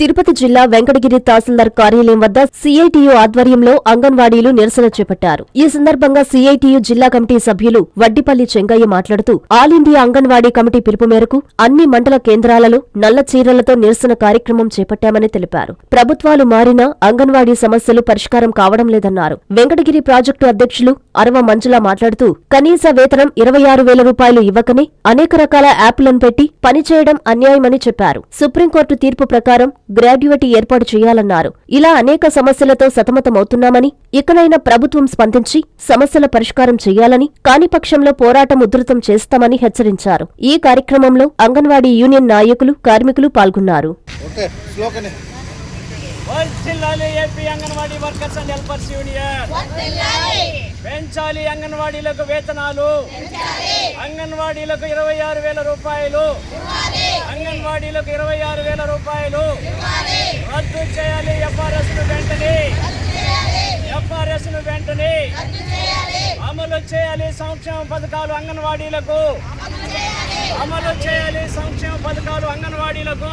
తిరుపతి జిల్లా వెంకటగిరి తహసీల్దార్ కార్యాలయం వద్ద సీఐటియు ఆధ్వర్యంలో అంగన్వాడీలు నిరసన చేపట్టారు. ఈ సందర్భంగా సీఐటియు జిల్లా కమిటీ సభ్యులు వడ్డిపల్లి చెంగయ్య మాట్లాడుతూ ఆల్ ఇండియా అంగన్వాడీ కమిటీ పిలుపు మేరకు అన్ని మండల కేంద్రాలలో నల్ల చీరలతో నిరసన కార్యక్రమం చేపట్టామని తెలిపారు. ప్రభుత్వాలు మారినా అంగన్వాడీ సమస్యలు పరిష్కారం కావడం లేదన్నారు. వెంకటగిరి ప్రాజెక్టు అధ్యక్షులు అరవ మంజుల మాట్లాడుతూ కనీస వేతనం ఇరవై ఆరు వేల రూపాయలు ఇవ్వకనే అనేక రకాల యాప్లను పెట్టి పనిచేయడం అన్యాయమని చెప్పారు. సుప్రీంకోర్టు తీర్పు ప్రకారం గ్రాడ్యుయేటీ ఏర్పాటు చేయాలన్నారు. ఇలా అనేక సమస్యలతో సతమతమవుతున్నామని ఇకనైనా ప్రభుత్వం స్పందించి సమస్యల పరిష్కారం చేయాలని కాని పక్షంలో పోరాటం ఉధృతం చేస్తామని హెచ్చరించారు. ఈ కార్యక్రమంలో అంగన్వాడీ యూనియన్ నాయకులు కార్మికులు పాల్గొన్నారు. ఓకే స్లోకనే వర్ధిల్లాలి AP anganwadi workers and helpers union. పెంచాలి అంగన్వాడీలకు వేతనాలు. అంగన్వాడీలకు ఇరవై ఆరు వేల రూపాయలు. అంగన్వాడీలకు ఇరవై ఆరు వేల రూపాయలు రద్దు చేయాలి ఎఫ్ఆర్ఎస్ను వెంటనే. ఎఫ్ఆర్ఎస్ను వెంటనే అమలు చేయాలి సంక్షేమ పథకాలు అంగన్వాడీలకు. అమలు చేయాలి సంక్షేమ పథకాలు అంగన్వాడీలకు.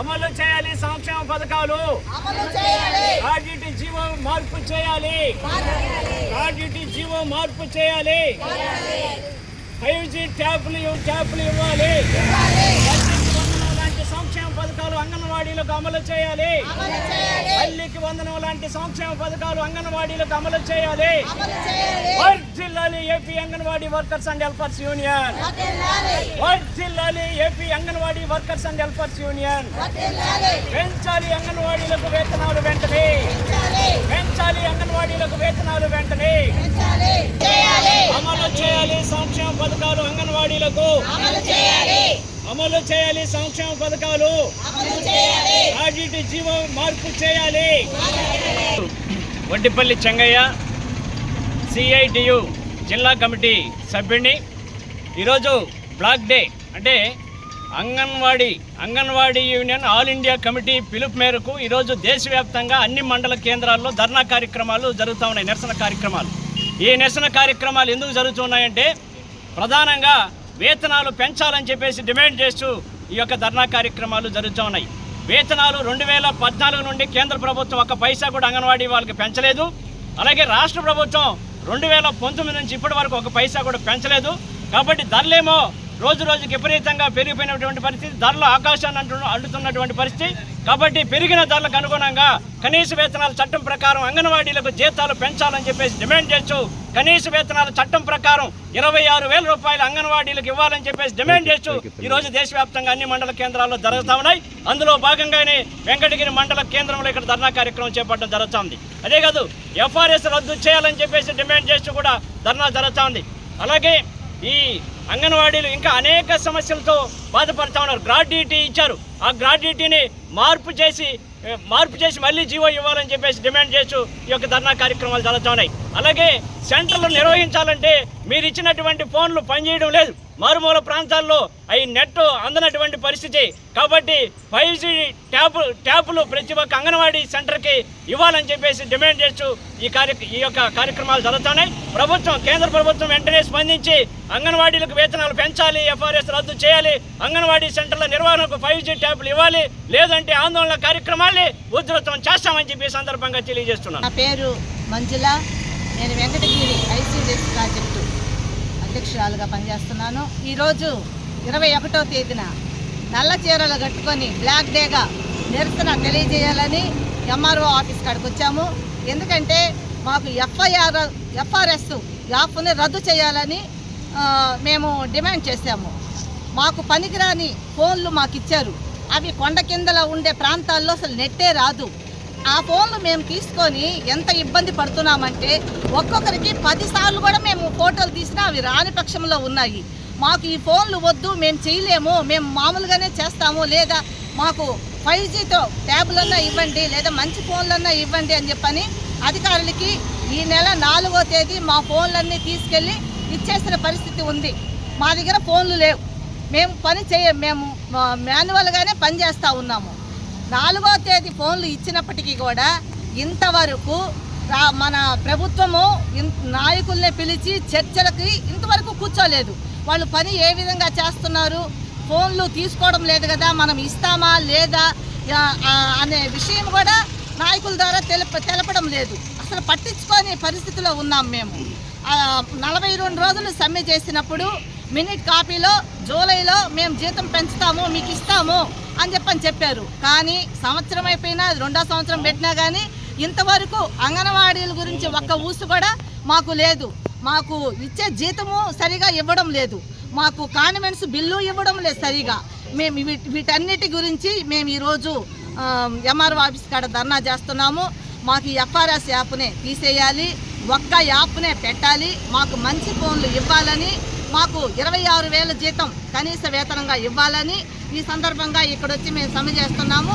అమలు చేయాలి సంక్షేమ పథకాలు. ఆర్డిటి జీవో మార్పు చేయాలి. ఆర్డిటి జీవో మార్పు చేయాలి. ఫైవ్ జీ ట్యాప్లు ట్యాప్లు ఇవ్వాలి తల్లికి వందనం లాంటి సంక్షేమ పథకాలు అంగన్వాడీలకు అమలు చేయాలి. తల్లికి వందనం లాంటి సంక్షేమ పథకాలు అంగన్వాడీలకు అమలు చేయాలి. వర్ధిల్లాలి AP anganwadi workers and helpers union. వర్ధిల్లాలి AP anganwadi workers and helpers union. పెంచాలి అంగన్వాడీలకు వేతనాలు వెంటనే. పెంచాలి. అంగన్వాడీలకు వేతనాలు వెంటనే అమలు చేయాలి సంక్షేమ పథకాలు అంగన్వాడీలకు అమలు చేయాలి సంక్షేమ పథకాలు. జీవో మార్పు చేయాలి. వడ్డిపల్లి చెంగయ్య సిఐటియు జిల్లా కమిటీ సభ్యుడిని ఈరోజు బ్లాక్ డే అంటే anganwadi anganwadi union all India committee పిలుపు మేరకు ఈరోజు దేశవ్యాప్తంగా అన్ని మండల కేంద్రాల్లో ధర్నా కార్యక్రమాలు జరుగుతూ ఉన్నాయి నిరసన కార్యక్రమాలు. ఈ నిరసన కార్యక్రమాలు ఎందుకు జరుగుతున్నాయంటే ప్రధానంగా వేతనాలు పెంచాలని చెప్పేసి డిమాండ్ చేస్తూ ఈ యొక్క ధర్నా కార్యక్రమాలు జరుగుతూ ఉన్నాయి. వేతనాలు రెండు వేల పద్నాలుగు నుండి కేంద్ర ప్రభుత్వం ఒక పైసా కూడా అంగన్వాడీ వాళ్ళకి పెంచలేదు. అలాగే రాష్ట్ర ప్రభుత్వం రెండు వేల పంతొమ్మిది నుంచి ఇప్పటి వరకు ఒక పైసా కూడా పెంచలేదు. కాబట్టి ధరలేమో రోజు రోజుకి విపరీతంగా పెరిగిపోయినటువంటి పరిస్థితి ధరలు ఆకాశాన్ని అంటు అడ్డుతున్నటువంటి పరిస్థితి. కాబట్టి పెరిగిన ధరలకు అనుగుణంగా కనీస వేతనాల చట్టం ప్రకారం అంగన్వాడీలకు జీతాలు పెంచాలని చెప్పేసి డిమాండ్ చేస్తూ కనీస వేతనాల చట్టం ప్రకారం ఇరవై ఆరు వేల రూపాయలు అంగన్వాడీలకు ఇవ్వాలని చెప్పేసి డిమాండ్ చేస్తూ ఈ రోజు దేశవ్యాప్తంగా అన్ని మండల కేంద్రాల్లో జరుగుతూ ఉన్నాయి. అందులో భాగంగానే వెంకటగిరి మండల కేంద్రంలో ఇక్కడ ధర్నా కార్యక్రమం చేపట్టడం జరుగుతుంది అదే కాదు ఎఫ్ఆర్ఎస్ రద్దు చేయాలని చెప్పేసి డిమాండ్ చేస్తూ కూడా ధర్నా జరుగుతూ ఉంది. అలాగే ఈ అంగన్వాడీలు ఇంకా అనేక సమస్యలతో బాధపడుతూ ఉన్నారు. గ్రాడ్యుటీ ఇచ్చారు. ఆ గ్రాడ్యుటీని మార్పు చేసి మార్పు చేసి మళ్ళీ జీవో ఇవ్వాలని చెప్పేసి డిమాండ్ చేస్తూ ఈ యొక్క ధర్నా కార్యక్రమాలు జరుగుతున్నాయి అలాగే సెంటర్లు నిర్వహించాలంటే మీరు ఇచ్చినటువంటి ఫోన్లు పనిచేయడం లేదు. మారుమూల ప్రాంతాల్లో అవి నెట్ అందనటువంటి పరిస్థితి. కాబట్టి ఫైవ్ జీ ట్యాబ్ ట్యాబ్లు ప్రతి ఒక్క అంగన్వాడీ సెంటర్కి ఇవ్వాలని చెప్పేసి డిమాండ్ చేస్తూ ఈ కార్య ఈ యొక్క కార్యక్రమాలు జరుగుతున్నాయి. ప్రభుత్వం కేంద్ర ప్రభుత్వం వెంటనే స్పందించి అంగన్వాడీలకు వేతనాలు పెంచాలి ఎఫ్ఆర్ఎస్ రద్దు చేయాలి అంగన్వాడీ సెంటర్ల నిర్వహణకు ఫైవ్ జీ ట్యాబ్లు ఇవ్వాలి లేదంటే ఆందోళన కార్యక్రమాల్ని ఉధృతం చేస్తామని చెప్పి సందర్భంగా తెలియజేస్తున్నాను. నా పేరు మంజుల. నేను వెంకటగిరి ఐసీజెస్ ప్రాజెక్టు అధ్యక్షురాలుగా పనిచేస్తున్నాను. ఈరోజు ఇరవై ఒకటో తేదీన నల్ల చీరలు కట్టుకొని బ్లాక్ డేగా నిరసన తెలియజేయాలని ఎంఆర్ఓ ఆఫీస్ కాడికి వచ్చాము. ఎందుకంటే మాకు ఎఫ్ఐఆర్ ఎఫ్ఆర్ఎస్ యాప్ని రద్దు చేయాలని మేము డిమాండ్ చేశాము. మాకు పనికిరాని ఫోన్లు మాకు ఇచ్చారు అవి కొండ కిందలో ఉండే ప్రాంతాల్లో అసలు నెట్టే రాదు. ఆ ఫోన్లు మేము తీసుకొని ఎంత ఇబ్బంది పడుతున్నామంటే ఒక్కొక్కరికి పదిసార్లు కూడా మేము ఫోటోలు తీసినా అవి రాని పక్షంలో ఉన్నాయి. మాకు ఈ ఫోన్లు వద్దు మేము చేయలేము మేము మామూలుగానే చేస్తాము లేదా మాకు ఫైవ్ జీతో ట్యాబ్లన్నా ఇవ్వండి లేదా మంచి ఫోన్లన్నా ఇవ్వండి అని చెప్పని అధికారులకి ఈ నెల నాలుగో తేదీ మా ఫోన్లన్నీ తీసుకెళ్ళి ఇచ్చేసిన పరిస్థితి ఉంది. మా దగ్గర ఫోన్లు లేవు. మేము పని చేయ మేము మాన్యువల్గానే పని చేస్తూ ఉన్నాము. నాలుగో తేదీ ఫోన్లు ఇచ్చినప్పటికీ కూడా ఇంతవరకు మన ప్రభుత్వము ఇన్- నాయకుల్ని పిలిచి చర్చలకి ఇంతవరకు కూర్చోలేదు. వాళ్ళు పని ఏ విధంగా చేస్తున్నారు? ఫోన్లు తీసుకోవడం లేదు కదా మనం ఇస్తామా లేదా అనే విషయం కూడా నాయకుల ద్వారా తెలుప తెలపడం లేదు. అసలు పట్టించుకోని పరిస్థితిలో ఉన్నాం మేము. నలభై రెండు రోజులు సమ్మె చేసినప్పుడు మినిట్ కాపీలో జూలైలో మేము జీతం పెంచుతాము మీకు ఇస్తాము అని చెప్పని చెప్పారు. కానీ సంవత్సరం అయిపోయినా రెండో సంవత్సరం పెట్టినా కానీ ఇంతవరకు అంగన్వాడీల గురించి ఒక్క ఊసు కూడా మాకు లేదు. మాకు ఇచ్చే జీతము సరిగా ఇవ్వడం లేదు. మాకు కాన్వెంట్స్ బిల్లు ఇవ్వడం లేదు సరిగా. మేము వీటి వీటన్నిటి గురించి మేము ఈరోజు ఎంఆర్ఓ ఆఫీస్ కాడ ధర్నా చేస్తున్నాము. మాకు ఎఫ్ఆర్ఎస్ యాప్నే తీసేయాలి. ఒక్క యాప్నే పెట్టాలి. మాకు మంచి ఫోన్లు ఇవ్వాలని మాకు ఇరవై ఆరు వేల జీతం కనీస వేతనంగా ఇవ్వాలని ఈ సందర్భంగా ఇక్కడ వచ్చి మేము సమ్మె చేస్తున్నాము.